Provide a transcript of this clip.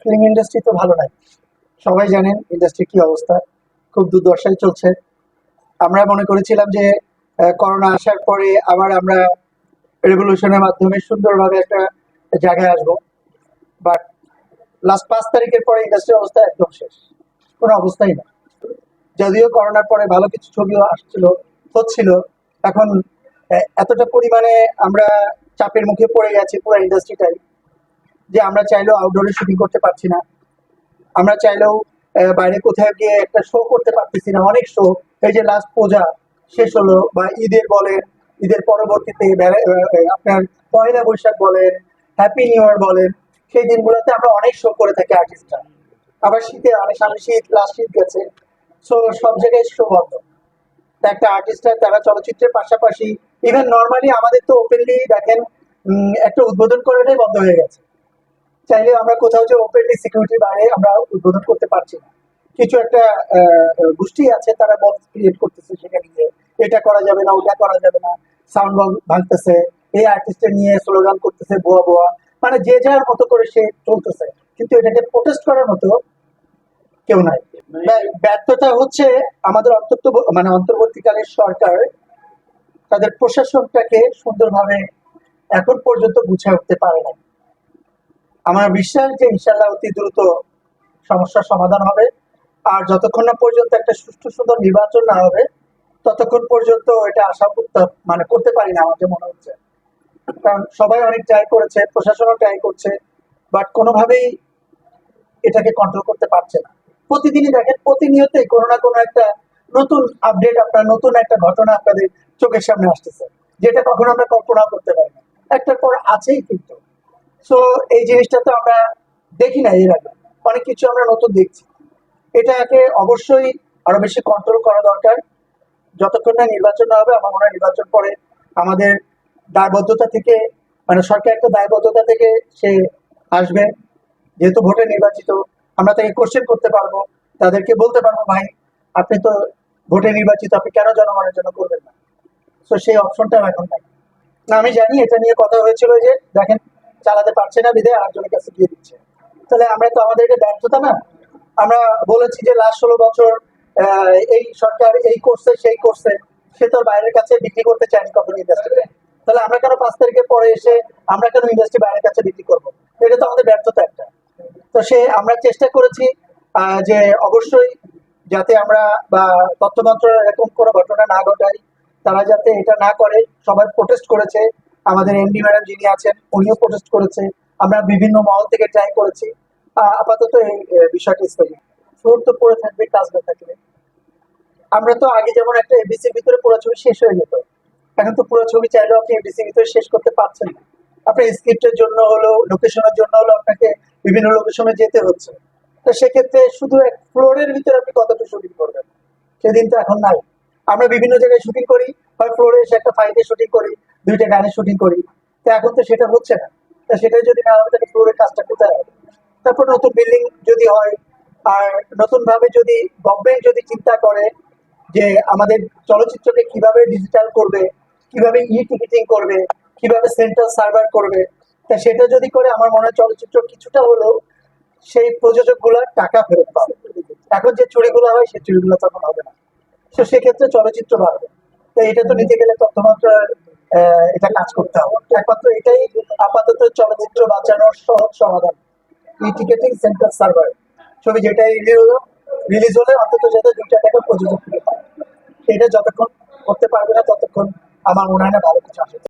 Film industry তো ভালো নাই। সবাই জানেন ইন্ডাস্ট্রি কি অবস্থা। খুব দুর্দশায় চলছে। আমরা মনে করেছিলাম যে করোনা আসার পরে আবার আমরা রেভলিউশনের মাধ্যমে সুন্দরভাবে একটা জায়গায় আসব। বাট লাস্ট পাঁচ তারিখের পরে ইন্ডাস্ট্রির অবস্থা একদম শেষ। কোনো অবস্থাই না যদিও করোনার পরে ভালো কিছু ছবিও আসছিল, হচ্ছিল। এখন এতটা পরিমাণে আমরা চাপের মুখে পড়ে গেছি পুরো ইন্ডাস্ট্রিটাই যে আমরা চাইলেও আউটডোরে শুটিং করতে পারছি না। আমরা চাইলেও বাইরে কোথাও গিয়ে একটা শো করতে পারতেছি না, অনেক শো এই যে লাস্ট পূজা শেষ হলো বা ঈদের বলেন, ঈদের পরবর্তীতে আপনার পয়লা বৈশাখ বলেন হ্যাপি নিউ ইয়ার বলেন, সেই দিনগুলোতে আমরা অনেক শো করে থাকি আর্টিস্টরা আবার শীতে অনেক, সামনে শীত লাস্ট শীত গেছে। সো সব জায়গায় শো বন্ধ। একটা আর্টিস্টরা তারা চলচ্চিত্রের পাশাপাশি ইভেন নর্মালি আমাদের তো ওপেনলি দেখেন একটা উদ্বোধন করাটাই বন্ধ হয়ে গেছে। চাইলে আমরা কোথাও যে ওপেনলি সিকিউরিটি বাইরে আমরা উদ্বোধন করতে পারছি না। কিছু একটা গোষ্ঠী আছে, তারা বক্স ক্রিয়েট করতেছে সেখানে গিয়ে। এটা করা যাবে না, ওটা করা যাবে না। সাউন্ড বক্স ভাঙতেছে। এই আর্টিস্টের নিয়ে স্লোগান করতেছে বোয়া বোয়া মানে যে যার মতো করে সে চলতেছে। কিন্তু এটাকে প্রোটেস্ট করার মতো কেউ নাই। ব্যা- ব্যর্থতা হচ্ছে আমাদের অন্তত মানে অন্তর্বর্তীকালের সরকার তাদের প্রশাসনটাকে সুন্দরভাবে এখন পর্যন্ত গুছিয়ে উঠতে পারে না আমার বিশ্বাস যে ইনশাল্লাহ অতি দ্রুত সমস্যার সমাধান হবে। আর যতক্ষণ না পর্যন্ত একটা সুষ্ঠু সুন্দর নির্বাচন না হবে, ততক্ষণ পর্যন্ত এটা আশা করতে মানে করতে পারি না, আমার মনে হচ্ছে। কারণ সবাই অনেক ট্রাই করেছে, প্রশাসনও ট্রাই করছে বাট কোনোভাবেই এটাকে কন্ট্রোল করতে পারছে না। প্রতিদিনই দেখেন, প্রতিনিয়তই কোনো না কোনো একটা নতুন আপডেট আপনার, নতুন একটা ঘটনা আপনাদের চোখের সামনে আসতেছে, যেটা কখনো আমরা কল্পনা করতে পারি না। একটার পর আছেই কিন্তু। সো এই জিনিসটা তো আমরা দেখি না এর আগে। অনেক কিছু আমরা নতুন দেখছি। এটাকে অবশ্যই আরও বেশি কন্ট্রোল করা দরকার। যতক্ষণ না নির্বাচন হবে, আমার মনে হয় নির্বাচন পরে আমাদের দায়বদ্ধতা থেকে মানে সরকার একটা দায়বদ্ধতা থেকে সে আসবে। যেহেতু ভোটে নির্বাচিত, আমরা তাকে কোশ্চেন করতে পারব, তাদেরকে বলতে পারব, ভাই, আপনি তো ভোটে নির্বাচিত, আপনি কেন জনগণের জন্য করবেন না? তো সেই অপশনটা এখন নাই। না, আমি জানি, এটা নিয়ে কথা হয়েছিল যে, দেখেন চালাতে পারছে না বিধে আরেকজনের কাছে দিয়ে দিচ্ছে। তাহলে আমরা তো আমাদের এটা ব্যর্থতা না আমরা বলেছি যে লাস্ট ষোলো বছর এই সরকার এই করছে সেই করছে সে তো বাইরের কাছে বিক্রি করতে চায়নি কখনো ইন্ডাস্ট্রি তাহলে আমরা কেন পাঁচ তারিখের পরে এসে আমরা কেন ইন্ডাস্ট্রি বাইরের কাছে বিক্রি করব? এটা তো আমাদের ব্যর্থতা একটা। তো সে, আমরা চেষ্টা করেছি যে অবশ্যই যাতে আমরা, বা তথ্য মন্ত্রণালয় এরকম কোনো ঘটনা না ঘটাই, তারা যাতে এটা না করে, সবাই প্রোটেস্ট করেছে আমাদের এমডি ম্যাডাম যিনি আছেন, উনিও প্রোটেস্ট করেছে। আমরা বিভিন্ন মহল থেকে ট্রাই করেছি। আপাতত এই বিষয়টি স্থগিত। ফ্লোর তো পড়ে থাকবে, কাজ না থাকলে। আমরা তো আগে যেমন একটা এবিসির ভিতরে পুরো ছবি শেষ হয়ে যেত। এখন তো পুরো ছবি চাইলেও আপনি এবিসির ভিতরে শেষ করতে পারছেন না। আপনার স্ক্রিপ্টের জন্য হলো লোকেশনের জন্য হলো আপনাকে বিভিন্ন লোকেশনে যেতে হচ্ছে। তো সেক্ষেত্রে শুধু এক ফ্লোরের ভিতরে আপনি কতটা শুটিং করবেন? সেদিন তো এখন নাই। আমরা বিভিন্ন জায়গায় শুটিং করি। হয় ফ্লোরে এসে একটা ফাইটে শুটিং করি। দুইটা গানে শুটিং করি। তো এখন তো সেটা হচ্ছে না। তা সেটা যদি না হবে তাহলে কাজটা কোথায় হবে? তারপর নতুন বিল্ডিং যদি হয়, আর নতুন ভাবে যদি গভর্নমেন্ট যদি চিন্তা করে যে আমাদের চলচ্চিত্রকে কীভাবে ডিজিটাল করবে, কীভাবে ই টিকিটিং করবে, কীভাবে সেন্ট্রাল সার্ভার করবে, তা সেটা যদি করে, আমার মনে হয় চলচ্চিত্র কিছুটা হলেও সেই প্রযোজক টাকা ফেরত পাবে। এখন যে চুরিগুলো হয়, সেই চুরিগুলো তখন হবে না। তো সেক্ষেত্রে চলচ্চিত্র বাড়বে। তো এটা তো নিতে গেলে তথ্যমাত্র এটা কাজ করতে হবে। একমাত্র এটাই আপাতত চলচ্চিত্র বাঁচানোর সহজ সমাধান। ই টিকেটিং সেন্টার সার্ভার ছবি যেটাই রিলিজ হলো অন্তত যাতে দুইটা টাকা প্রযোজক ফিরে পায় এটা যতক্ষণ করতে পারবে না, ততক্ষণ আমার মনে হয় না ভালো কিছু আসে